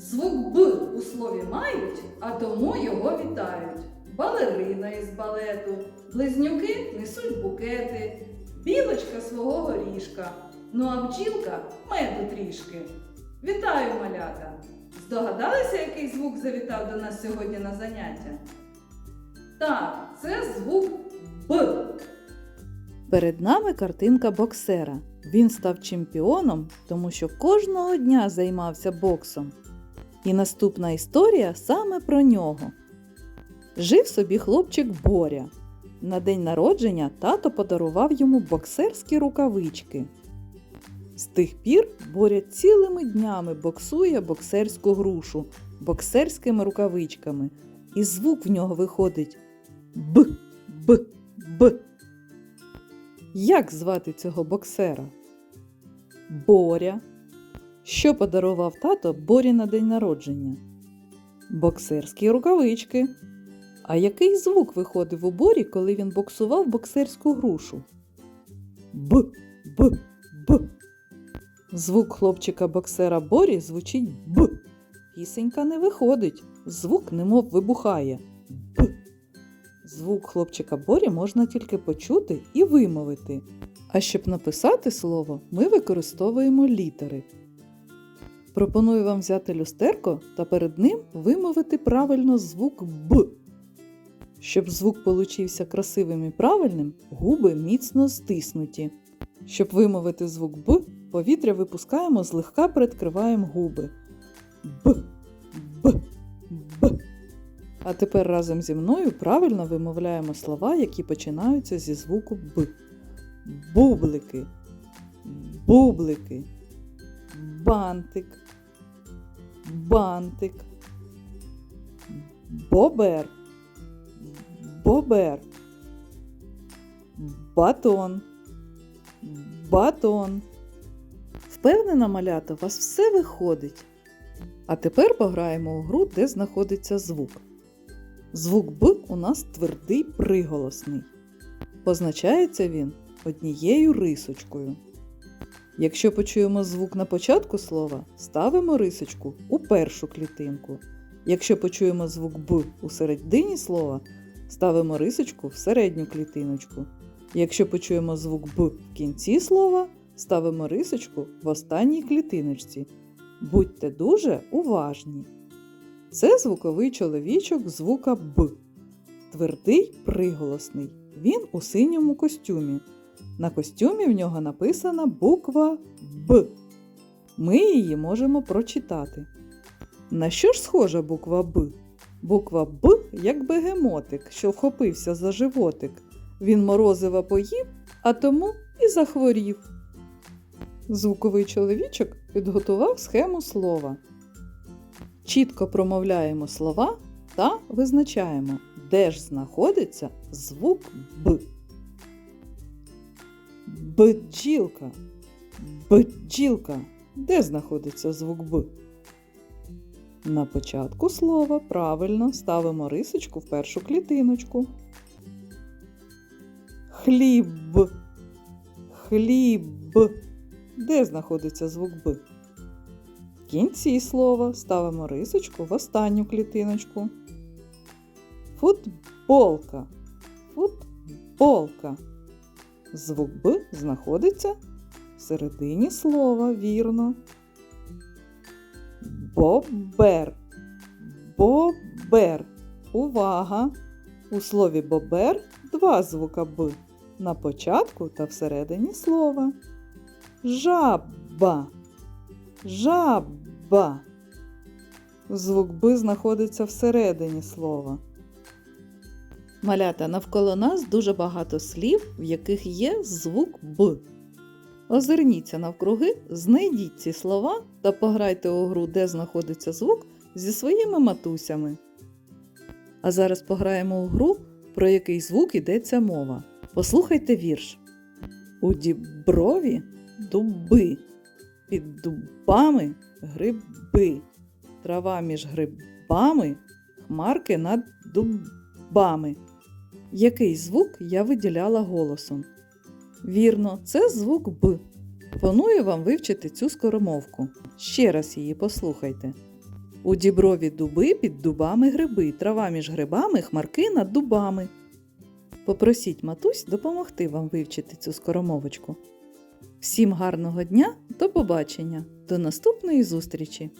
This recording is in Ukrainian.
Звук Б у слові мають, а тому його вітають. Балерина із балету, близнюки несуть букети, білочка свого горішка, ну а бджілка меду трішки. Вітаю, малята! Здогадалися, який звук завітав до нас сьогодні на заняття? Так, це звук Б. Перед нами картинка боксера. Він став чемпіоном, тому що кожного дня займався боксом. І наступна історія саме про нього. Жив собі хлопчик Боря. На день народження тато подарував йому боксерські рукавички. З тих пір Боря цілими днями боксує боксерську грушу боксерськими рукавичками, і звук в нього виходить Б, Б, Б. Як звати цього боксера? Боря. Що подарував тато Борі на день народження? Боксерські рукавички. А який звук виходив у Борі, коли він боксував боксерську грушу? Б, Б, Б. Звук хлопчика боксера Борі звучить Б. Пісенька не виходить. Звук немов вибухає. Б. Звук хлопчика Борі можна тільки почути і вимовити. А щоб написати слово, ми використовуємо літери. Пропоную вам взяти люстерко та перед ним вимовити правильно звук Б. Щоб звук получився красивим і правильним, губи міцно стиснуті. Щоб вимовити звук Б, повітря випускаємо, злегка приоткриваємо губи. Б, Б, Б. А тепер разом зі мною правильно вимовляємо слова, які починаються зі звуку Б. Бублики, бублики, бантик, бантик, бобер, бобер, батон, батон. Впевнена, малята, у вас все виходить. А тепер пограємо у гру, де знаходиться звук. Звук Б у нас твердий приголосний. Позначається він однією рисочкою. Якщо почуємо звук на початку слова, ставимо рисочку у першу клітинку. Якщо почуємо звук Б у середині слова, ставимо рисочку в середню клітиночку. Якщо почуємо звук Б в кінці слова, ставимо рисочку в останній клітиночці. Будьте дуже уважні. Це звуковий чоловічок звука Б. Твердий приголосний. Він у синьому костюмі. На костюмі в нього написана буква Б. Ми її можемо прочитати. На що ж схожа буква Б? Буква Б як бегемотик, що вхопився за животик. Він морозива поїв, а тому і захворів. Звуковий чоловічок підготував схему слова. Чітко промовляємо слова та визначаємо, де ж знаходиться звук Б. Бджілка. Бджілка. Де знаходиться звук Б? На початку слова правильно ставимо рисочку в першу клітиночку. Хліб. Хліб. Де знаходиться звук Б? В кінці слова ставимо рисочку в останню клітиночку. Футболка. Футболка. Звук Б знаходиться в середині слова, вірно. Бобер. Бобер. Увага! У слові бобер два звука Б на початку та всередині слова. Жаба. Жаба. Звук Б знаходиться всередині слова. Малята, навколо нас дуже багато слів, в яких є звук Б. Озирніться навкруги, знайдіть ці слова та пограйте у гру, де знаходиться звук зі своїми матусями. А зараз пограємо у гру, про який звук йдеться мова. Послухайте вірш. У діброві дуби, під дубами гриби, трава між грибами, хмарки над дубами. Який звук я виділяла голосом? Вірно, це звук Б. Пропоную вам вивчити цю скоромовку. Ще раз її послухайте. У діброві дуби під дубами гриби, трава між грибами, хмарки над дубами. Попросіть матусь допомогти вам вивчити цю скоромовочку. Всім гарного дня, до побачення, до наступної зустрічі!